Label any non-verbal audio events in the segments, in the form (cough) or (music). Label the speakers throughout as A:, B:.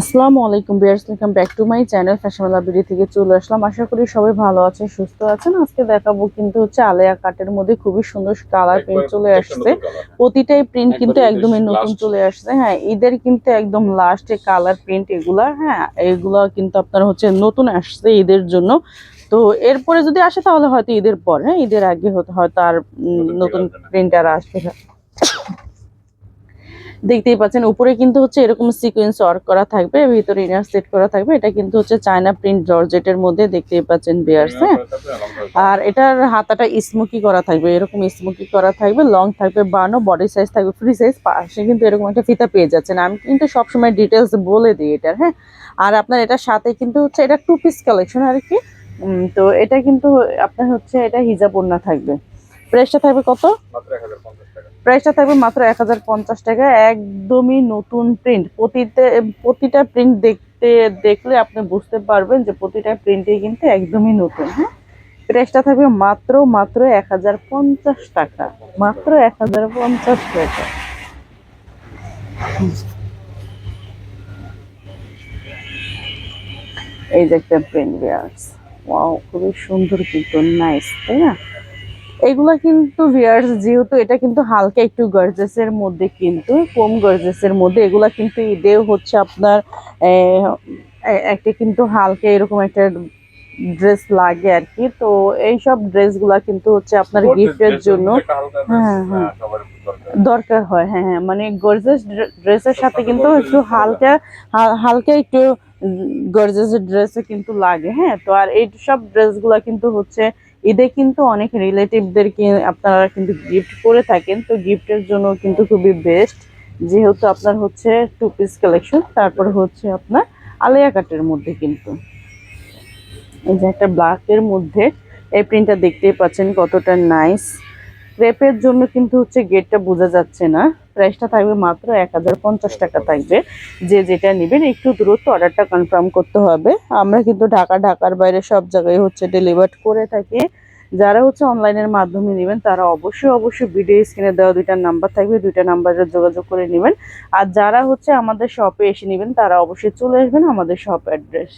A: আসসালামু আলাইকুম viewers welcome back to my channel ফ্যাশনওয়ালা BD থেকে চলে আসলাম। আশা করি সবাই ভালো আছে সুস্থ আছেন। আজকে দেখাবো কিন্তু হচ্ছে আলেয়া কাটের মধ্যে খুবই সুন্দর কালার প্রিন্ট চলে আসছে। প্রতিটাই প্রিন্ট কিন্তু একদমই নতুন চলে আসছে। হ্যাঁ ঈদের কিন্তু একদম লাস্টে কালার প্রিন্ট এগুলা হ্যাঁ এগুলা কিন্তু আপনার হচ্ছে নতুন আসছে ঈদের জন্য। তো এরপরে যদি আসে তাহলে হয়তো ঈদের পর হ্যাঁ ঈদের আগে হয়তো আর
B: নতুন।
A: প্রিন্ট আর আসবে দেখতেই পাচ্ছেন উপরে কিন্তু হচ্ছে এরকম সিকোয়েন্স ওয়ার্ক করা থাকবে ভিতরে ইনার সেট করা থাকবে এটা কিন্তু হচ্ছে চায়না প্রিন্ট জর্জেটের মধ্যে দেখতেই পাচ্ছেন বিয়ার্স হ্যাঁ? আর এটার হাতাটা স্মোকি করা থাকবে এরকম স্মোকি করা থাকবে লং থাকবে বানো বডি সাইজ থাকবে ফ্রি সাইজ পাশে কিন্তু এরকম একটা ফিতা পেয়ে যাচ্ছেন। আমি কিন্তু সবসময় ডিটেলস বলে দিই এটার হ্যাঁ? আর আপনার এটার সাথে কিন্তু হচ্ছে এটা টু পিস কালেকশন আর কি? তো এটা কিন্তু আপনার হচ্ছে এটা হিজাব ওড়না থাকবে। প্রাইসটা থাকবে কত? প্রাইসটা থাকবে মাত্র এক হাজার পঞ্চাশ টাকা। একদমই নতুন প্রিন্ট প্রতিতে প্রতিটা প্রিন্ট দেখতে দেখলে আপনি বুঝতে পারবেন যে প্রতিটা প্রিন্টই কিন্তু একদমই নতুন হ্যাঁ? প্রাইসটা থাকবে মাত্র মাত্র এক হাজার পঞ্চাশ টাকা। মাত্র এক হাজার পঞ্চাশ টাকা। এই যে একটা প্রিন্ট বিয়ার্স ওয়াও খুবই সুন্দর কিন্তু নাইস তাই না? এগুলা কিন্তু ভিয়ার্স যেহেতু এটা কিন্তু হালকা একটু গর্জেসের মধ্যে কিন্তু কম গর্জেসের মধ্যে এগুলা কিন্তু ঈদেও হচ্ছে আপনার একটা কিন্তু হালকা এরকম একটা ড্রেস লাগে আর কি তো এইসব ড্রেসগুলা কিন্তু হচ্ছে আপনার গিফটের জন্য হ্যাঁ, হ্যাঁ। দরকার। হয় হ্যাঁ হ্যাঁ। মানে গর্জেস ড্রেসের সাথে কিন্তু একটু হালকা হালকা একটু গর্জেস ড্রেসও কিন্তু লাগে হ্যাঁ। তো আর এই সব ড্রেসগুলা কিন্তু হচ্ছে ঈদে কিন্তু অনেক রিলেটিভদেরকে আপনারা কিন্তু গিফট করে থাকেন। তো গিফটের জন্য কিন্তু খুবই বেস্ট যেহেতু আপনার হচ্ছে টু পিস কালেকশন তারপর হচ্ছে আপনার আলিয়া কাটের মধ্যে কিন্তু। এই যে একটা ব্ল্যাকের মধ্যে, এই প্রিন্টটা দেখতেই পাচ্ছেন কতটা নাইস ক্রেপের জন্য কিন্তু হচ্ছে গেটটা বোঝা যাচ্ছে না। প্রাইসটা থাকবে মাত্র এক হাজার পঞ্চাশ টাকা থাকবে। যে যেটা নেবেন, একটু দূরত্ব অর্ডারটা কনফার্ম করতে হবে। আমরা কিন্তু ঢাকা, ঢাকার বাইরে সব জায়গায় হচ্ছে ডেলিভার করে থাকি। যারা হচ্ছে অনলাইনের মাধ্যমে নেবেন, তারা অবশ্যই অবশ্যই ভিডিও স্ক্রিনে দেওয়া দুইটা নাম্বার থাকবে। দুইটা নাম্বারে যোগাযোগ করে নেবেন। আর যারা হচ্ছে আমাদের শপে এসে নেবেন, তারা অবশ্যই চলে আসবেন আমাদের শপ অ্যাড্রেস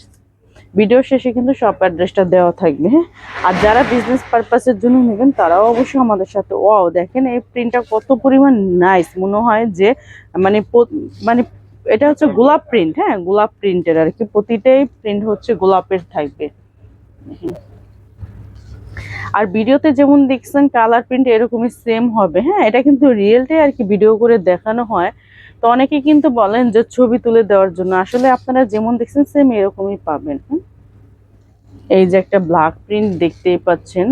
A: ভিডিও শেষে কিন্তু শপ অ্যাড্রেসটা দেওয়া থাকবে হ্যাঁ? আর যারা বিজনেস পারপাসের জন্য নেবেন, তারাও অবশ্যই আমাদের সাথে, ওয়াও, দেখেন এই প্রিন্টটা কত পরিমাণ নাইস মনে হয় যে মানে মানে এটা হচ্ছে গোলাপ প্রিন্ট হ্যাঁ? গোলাপ প্রিন্টের আর কি, প্রতিটাই প্রিন্ট হচ্ছে গোলাপের থাকবে। আর ভিডিওতে যেমন দেখছেন কালার প্রিন্ট এরকমই সেম হবে হ্যাঁ? এটা কিন্তু রিয়েলটাই আর কি ভিডিও করে দেখানো হয়। তো অনেকে কিন্তু বলেন যে ছবি তুলে দেওয়ার জন্য। আসলে আপনারা যেমন দেখছেন সেম এরকমই পাবেন। হ্যাঁ এই যে একটা ব্ল্যাক প্রিন্ট দেখতেই পাচ্ছেন।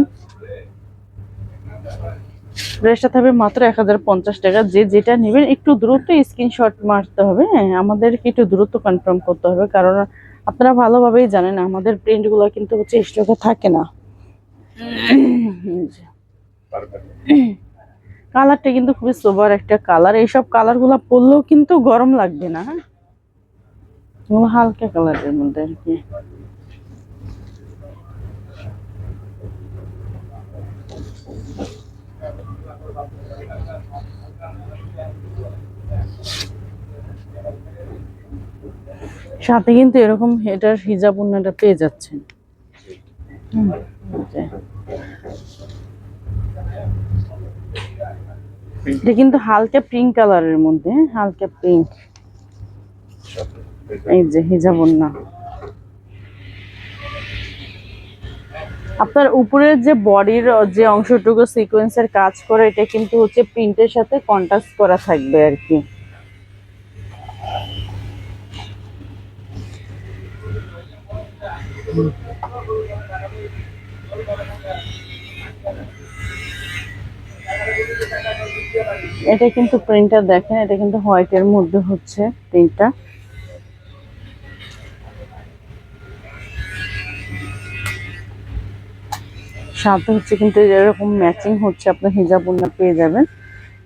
A: প্রাইসটা থাকবে মাত্র এক হাজার পঞ্চাশ টাকা। যে যেটা নেবেন একটু দ্রুত স্ক্রিনশট মারতে হবে। হ্যাঁ আমাদেরকে একটু দ্রুত কনফার্ম করতে হবে। কারণ আপনারা ভালোভাবেই জানেন আমাদের প্রিন্টগুলো কিন্তু হচ্ছে স্টকে থাকে না। (clears throat) কালারটা কিন্তু খুবই সোবার একটা কালার। এইসব কালারগুলো পরলেও কিন্তু গরম লাগবে না হ্যাঁ? হালকা কালারের মধ্যে আর কি। সাথে কিন্তু এরকম এটার হিজাব উন্নাটা পেয়ে যাচ্ছেন। হুম। এটা কিন্তু হালকা পিঙ্ক কালারের মধ্যে, হালকা পিঙ্ক এই যে হিজাব উন্না আপনার উপরের যে বডির যে অংশটুকু সিকোয়েন্সের কাজ করে, এটা কিন্তু হচ্ছে প্রিন্টের সাথে কন্ট্রাস্ট করা থাকবে আর কি। এটা কিন্তু প্রিন্টার দেখেন, এটা কিন্তু হোয়াইট এর মধ্যে হচ্ছে প্রিন্টটা সাথে হচ্ছে কিন্তু এরকম ম্যাচিং হচ্ছে আপনার হিজাব ওনা পেয়ে যাবেন।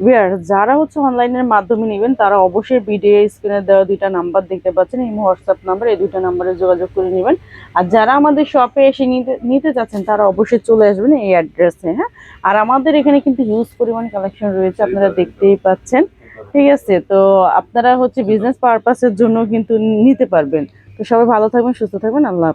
A: বিয়ার যারা হচ্ছে অনলাইনের মাধ্যমে নেবেন, তারা অবশ্যই ভিডিও স্ক্রিনে দেওয়া দুইটা নাম্বার দেখতে পাচ্ছেন, এই হোয়াটসঅ্যাপ নাম্বার এই দুইটা নাম্বারে যোগাযোগ করে নেবেন। আর যারা আমাদের শপে এসে নিতে নিতে চাচ্ছেন তারা অবশ্যই চলে আসবেন এই অ্যাড্রেসে হ্যাঁ? আর আমাদের এখানে কিন্তু হিউজ পরিমাণ কালেকশন রয়েছে, আপনারা দেখতেই পাচ্ছেন। ঠিক আছে, তো আপনারা হচ্ছে বিজনেস পারপাসের জন্য কিন্তু নিতে পারবেন। তো সবাই ভালো থাকবেন, সুস্থ থাকবেন, আল্লাহ।